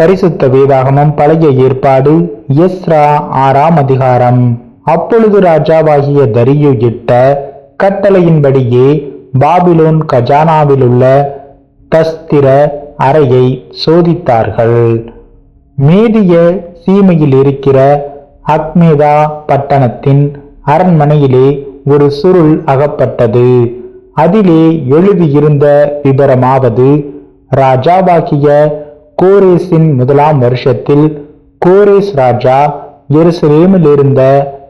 பரிசுத்த வேதாகமம் பழைய ஏற்பாடு எஸ்ரா ஆறாம் அதிகாரம். அப்பொழுது ராஜாவாகிய தரியு இட்ட கட்டளையின்படியே பாபிலோன் கஜானாவிலுள்ள தஸ்திர அறையை சோதித்தார்கள். மேதிய சீமையில் இருக்கிற அக்மேதா பட்டணத்தின் அரண்மனையிலே ஒரு சுருள் அகப்பட்டது. அதிலே எழுதியிருந்த விபரமாவது ராஜாவாகிய கோரேசின் முதலாம் வருஷத்தில் கோரேஸ் ராஜா எருசலேமில் இருந்த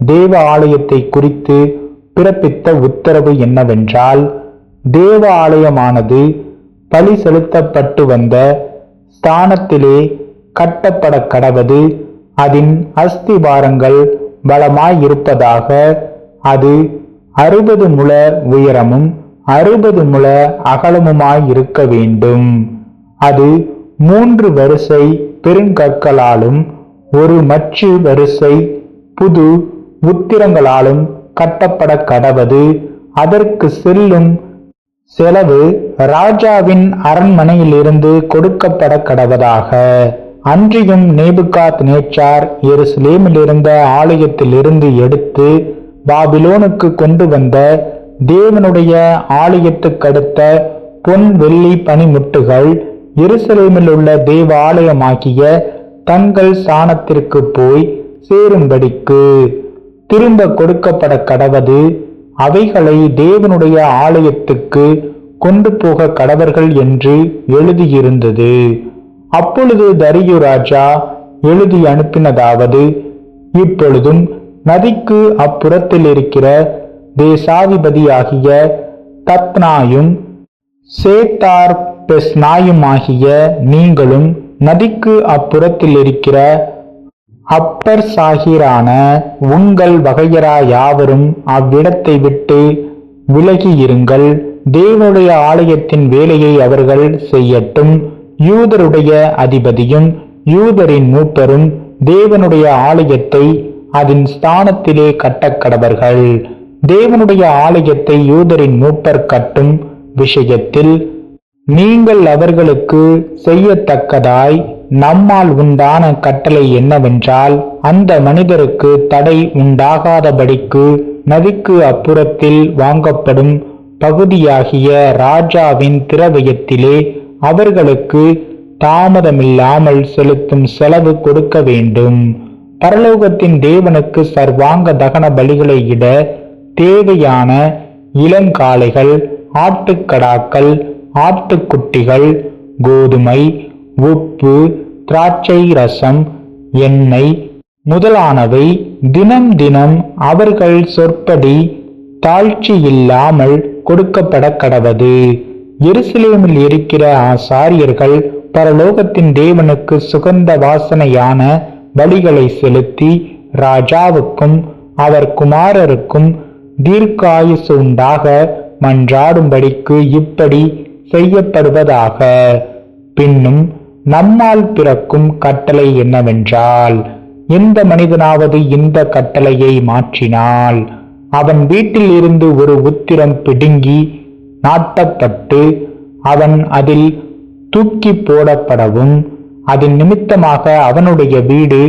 தேவ ஆலயத்தை குறித்து பிறப்பித்த உத்தரவு என்னவென்றால் தேவ ஆலயமானது பலி செலுத்தப்பட்டு வந்த ஸ்தானத்திலே கட்டப்பட கடவது அதன் அஸ்திவாரங்கள் பலமாயிருப்பதாக அது அறுபது முழ உயரமும் அறுபது முழ அகலமுமாயிருக்க வேண்டும். அது மூன்று வரிசை பெருங்கற்களாலும் ஒரு மச்சு வரிசை புது உத்திரங்களாலும் கட்டப்பட கடவது. அதற்கு செல்லும் செலவு ராஜாவின் அரண்மனையிலிருந்து கொடுக்கப்பட கடவதாக. அன்றியும் நேபுகாத் நேச்சார் எருசலேமிலிருந்த ஆலயத்திலிருந்து எடுத்து பாபிலோனுக்கு கொண்டு வந்த தேவனுடைய ஆலயத்துக்கடுத்த பொன் வெள்ளி பனிமுட்டுகள் எருசலேமில் உள்ள தேவாலயமாகிய தங்கள் சாணத்திற்கு போய் சேரும்படிக்கு திரும்ப கொடுக்கப்பட கடவது அவைகளை தேவனுடைய ஆலயத்துக்கு கொண்டு போக கடவர்கள் என்று எழுதியிருந்தது. அப்பொழுது தரியு ராஜா எழுதி அனுப்பினதாவது இப்பொழுதும் நதிக்கு அப்புறத்தில் இருக்கிற தேசாதிபதியாகிய தத்னாயும் சேத்தார் பெஸ்னாயுமாகிய நீங்களும் நதிக்கு அப்புறத்தில் இருக்கிற அப்பர் சாகிரான உங்கள் வகையரா யாவரும் அவ்விடத்தை விட்டு விலகியிருங்கள். தேவனுடைய ஆலயத்தின் வேலையை அவர்கள் செய்யட்டும். யூதருடைய அதிபதியும் யூதரின் மூப்பரும் தேவனுடைய ஆலயத்தை அதன் ஸ்தானத்திலே கட்டக்கடவர்கள் தேவனுடைய ஆலயத்தை யூதரின் மூப்பர் கட்டும் விஷயத்தில் நீங்கள் அவர்களுக்கு செய்யத்தக்கதாய் நம்மால் உண்டான கட்டளை என்னவென்றால் அந்த மனிதருக்கு தடை உண்டாகாதபடிக்கு நதிக்கு அப்புறத்தில் வாங்கப்படும் பகுதியாகிய ராஜாவின் திரவியத்திலே அவர்களுக்கு தாமதமில்லாமல் செலுத்தும் செலவு கொடுக்க வேண்டும். பரலோகத்தின் தேவனுக்கு சர்வாங்க தகன பலிகளை இட தேவையான இளங்காளைகள் ஆட்டுக்கடாக்கள் ஆட்டுக்குட்டிகள் கோதுமை உப்பு திராட்சை ரசம் எண்ணெய் முதலானவை தினம் தினம் அவர்கள் சொற்படி தாழ்ச்சி இல்லாமல் கொடுக்கப்பட கடவது. எருசலேமில் இருக்கிற ஆசாரியர்கள் பரலோகத்தின் தேவனுக்கு சுகந்த வாசனையான பலிகளை செலுத்தி ராஜாவுக்கும் அவர் குமாரருக்கும் தீர்க்காயுசு உண்டாக மன்றாடும்படிக்கு இப்படி செய்யப்படுவதாக. பின்னும் நம்மால் பிறக்கும் கட்டளை என்னவென்றால் எந்த மனிதனாவது இந்த கட்டளையை மாற்றினால் அவன் வீட்டில் இருந்து ஒரு உத்திரம் பிடுங்கி நாட்டப்பட்டு அவன் அதில் தூக்கி போடப்படவும் அதன் நிமித்தமாக அவனுடைய வீடு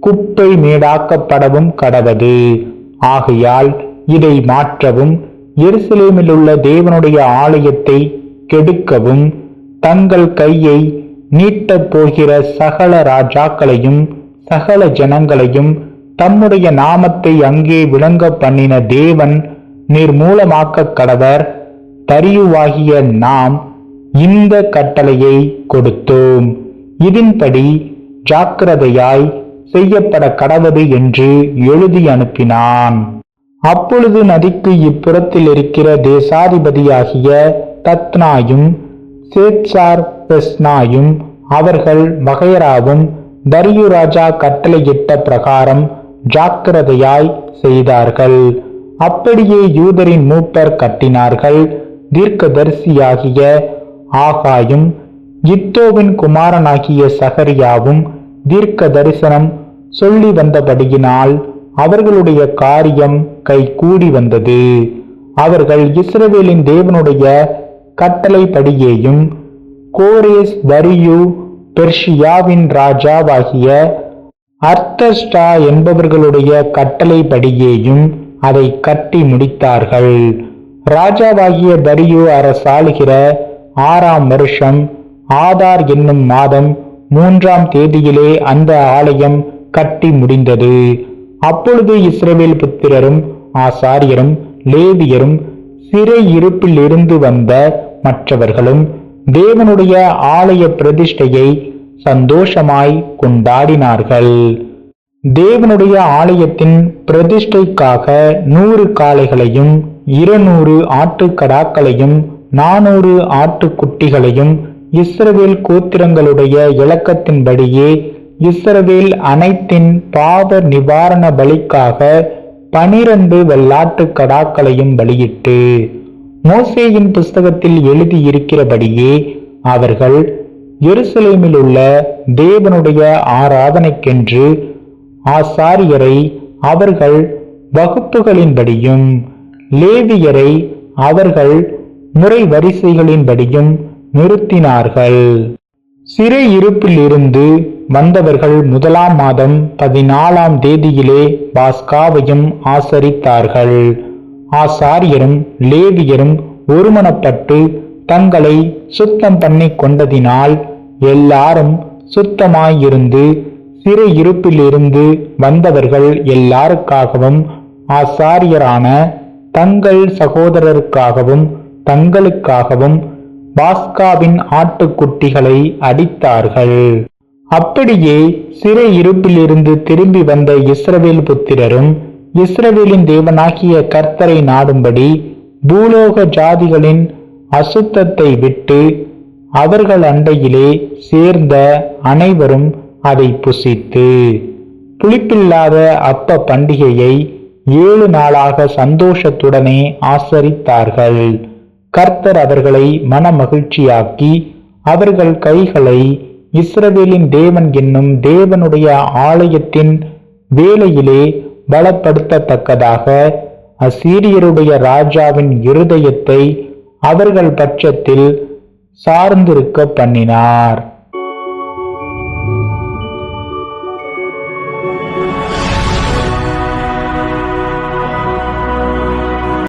குப்பை மேடாக்கப்படவும் கடவது. ஆகையால் இதை மாற்றவும் எருசலேமில் உள்ள தேவனுடைய ஆலயத்தை கெடுக்கவும் தங்கள் கையை நீட்டப் போகிற சகல ராஜாக்களையும் சகல ஜனங்களையும் தம்முடைய நாமத்தை அங்கே விளங்க பண்ணின தேவன் நிர்மூலமாக்க கடவர் தரியுவாகிய நாம் இந்த கட்டளையை கொடுத்தோம். இதன்படி ஜாக்கிரதையாய் செய்யப்பட கடவது என்று எழுதி அனுப்பினான். அப்பொழுது நதிக்கு இப்புறத்தில் இருக்கிற தேசாதிபதியாகிய தத்னாயும் சேத்சார் பெஸ்னாயும் அவர்கள் வகையராவும் தரியு ராஜா கட்டளையிட்ட பிரகாரம் ஜாக்கிரதையாய் செய்தார்கள். அப்படியே யூதரின் மூப்பர் கட்டினார்கள். தீர்க்கதரிசியாகிய ஆகாயும் இத்தோவின் குமாரனாகிய சகரியாவும் தீர்க்க தரிசனம் சொல்லி வந்தபடியினால் அவர்களுடைய காரியம் கை கூடி வந்தது. அவர்கள் இஸ்ரவேலின் தேவனுடைய கட்டளைப்படியேயும் கோரேஸ் வரியு பெர்ஷியாவின் ராஜாவாகிய அர்த்தஸ்டா என்பவர்களுடைய கட்டளைப்படியேயும் அதை கட்டி முடித்தார்கள். ராஜாவாகிய தரியு அரசாளுகிற ஆறாம் வருஷம் ஆதார் என்னும் மாதம் மூன்றாம் தேதியிலே அந்த ஆலயம் கட்டி முடிந்தது. அப்பொழுது இஸ்ரவேல் புத்திரரும் ஆசாரியரும் லேவியரும் சிறை இருப்பிலிருந்து வந்த மற்றவர்களும் தேவனுடைய ஆலய பிரதிஷ்டையை சந்தோஷமாய் கொண்டாடினார்கள். தேவனுடைய ஆலயத்தின் பிரதிஷ்டைக்காக நூறு காளைகளையும் இருநூறு ஆட்டுக்கடாக்களையும் நானூறு ஆட்டுக்குட்டிகளையும் இஸ்ரவேல் கோத்திரங்களுடைய இலக்கத்தின்படியே இஸ்ரவேல் அனைத்தின் பாவ நிவாரண பலிக்காக பனிரண்டு வெள்ளாட்டு கடாக்களையும் பலியிட்டு மோசேயின் புஸ்தகத்தில் எழுதியிருக்கிறபடியே அவர்கள் எருசலேமில் உள்ள தேவனுடைய ஆராதனைக்கென்று ஆசாரியரை அவர்கள் வகுப்புகளின்படியும் லேவியரை அவர்கள் முறை வரிசைகளின்படியும் நிறுத்தினார்கள். சிறை இருப்பிலிருந்து வந்தவர்கள் முதலாம் மாதம் பதினாலாம் தேதியிலே பாஸ்காவையும் ஆசரித்தார்கள். ஆசாரியரும் லேவியரும் ஒருமனப்பட்டு தங்களை சுத்தம் பண்ணி கொண்டதினால் எல்லாரும் சுத்தமாயிருந்து சிறையிருப்பிலிருந்து வந்தவர்கள் எல்லாருக்காகவும் ஆசாரியரான தங்கள் சகோதரருக்காகவும் தங்களுக்காகவும் பாஸ்காவின் ஆட்டுக்குட்டிகளை அடித்தார்கள். அப்படியே சிறை இருப்பிலிருந்து திரும்பி வந்த இஸ்ரவேல் புத்திரரும் இஸ்ரவேலின் தேவனாகிய கர்த்தரை நாடும்படி பூலோக ஜாதிகளின் அசுத்தத்தை விட்டு அவர்கள் அண்டையிலே சேர்ந்த அனைவரும் அதை புசித்து புளிப்பில்லாத அப்ப பண்டிகையை ஏழு நாளாக சந்தோஷத்துடனே ஆசரித்தார்கள். கர்த்தர் அவர்களை மனமகிழ்ச்சியாக்கி அவர்கள் கைகளை இஸ்ரவேலின் தேவன் என்னும் தேவனுடைய ஆலயத்தின் வேலையிலே பலப்படுத்தத்தக்கதாக அசீரியருடைய ராஜாவின் இருதயத்தை அவர்கள் பட்சத்தில் சார்ந்திருக்க பண்ணினார்.